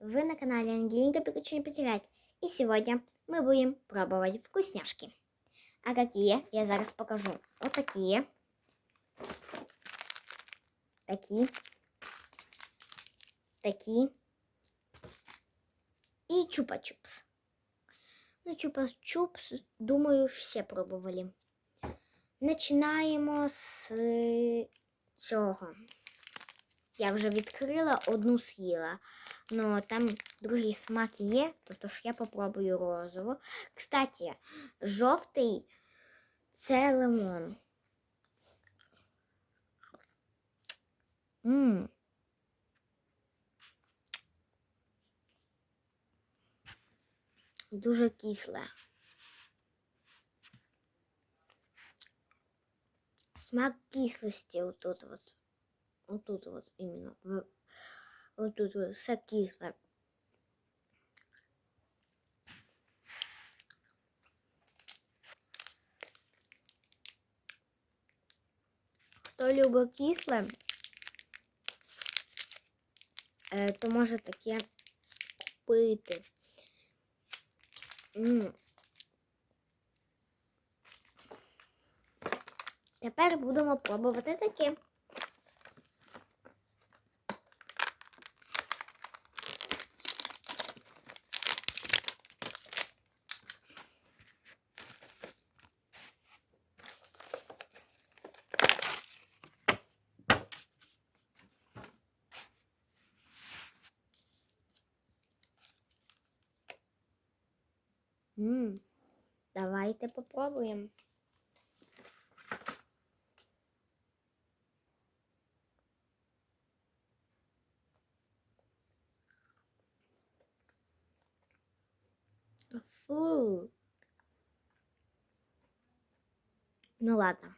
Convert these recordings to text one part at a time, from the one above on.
Вы на канале Ангелинка Пикачу не потерять. И сегодня мы будем пробовать вкусняшки. А какие? Я зараз покажу. Вот такие. Такие. Такие. И чупа-чупс. Ну, чупа-чупс, думаю, все пробували. Починаємо з е, цього. Я вже відкрила, одну з'їла. Ну, там другі смаки то ж я попробую розову. Кстати, жовтий це лимон. Мм. Дуже кисле. Смак кислости вот тут вот. Вот тут вот именно. Вот тут все кисле. Хто любить кисле, е, то може таке купити. Тепер будемо пробувати таке. М, Давайте попробуємо. Фу. Ну ладно.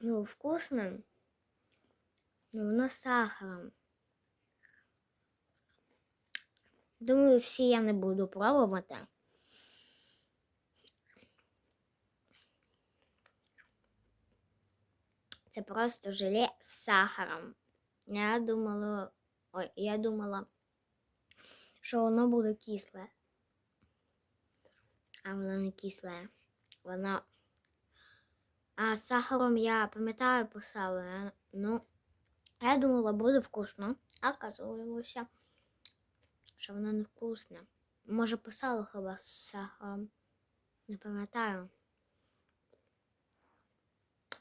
Ну, вкусно. Но воно з сахаром. Думаю, всі я не буду пробувати. Це просто желе з сахаром. Я думала, ой, я думала, що воно буде кисле. А воно не кисле. Воно. А з сахаром я пам'ятаю писала. Ну, я думала, буде вкусно. А оказується, що не вкусне. Може, писала хіба з сахаром. Не пам'ятаю.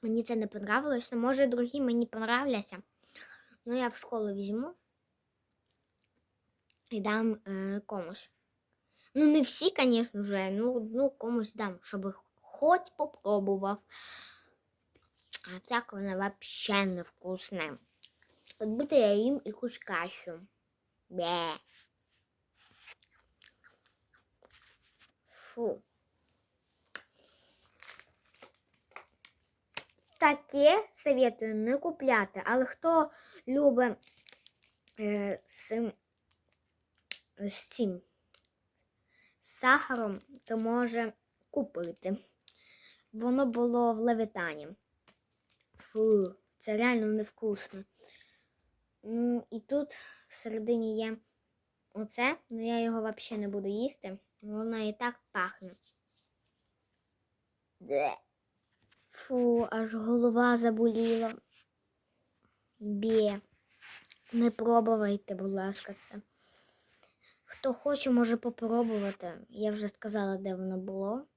Мені це не понравилось, но може другі мені понравляться. Ну, я в школу візьму і дам е, комусь. Ну, не всі, звісно ж, ну, ну комусь дам, щоб хоч попробував. А так воно вообще не вкусне. От будто я їм якусь кашу. Бе. Фу. Таке советую не купляти, але хто любить е, з, з цим сахаром, то може купити. Воно було в левітані. Фу, це реально невкусно. Ну, і тут всередині є оце, але я його взагалі не буду їсти. Воно і так пахне. Фу, аж голова заболіла. Бє. Не пробувайте, будь ласка, це. Хто хоче, може попробувати. Я вже сказала, де воно було.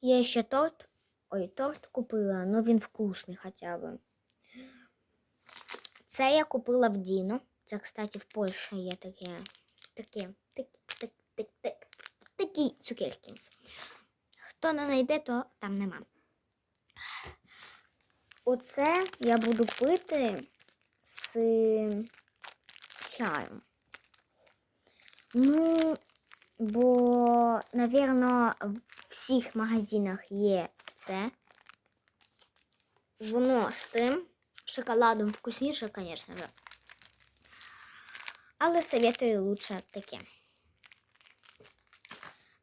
Я ще торт. Ой, торт купила, але він вкусний хоча б. Це я купила в Діно. Це, кстати, в Польщі є таке. Таке. Такі, так, так, так, такі цукерки. Хто не знайде, то там нема. Оце я буду пити з чаєм. Ну, бо, напевно, в всіх магазинах є це. Воно з тим шоколадом вкусніше, звісно. Але советую лучше таке.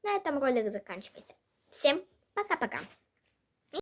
На этом ролик заканчивается. Всем пока-пока.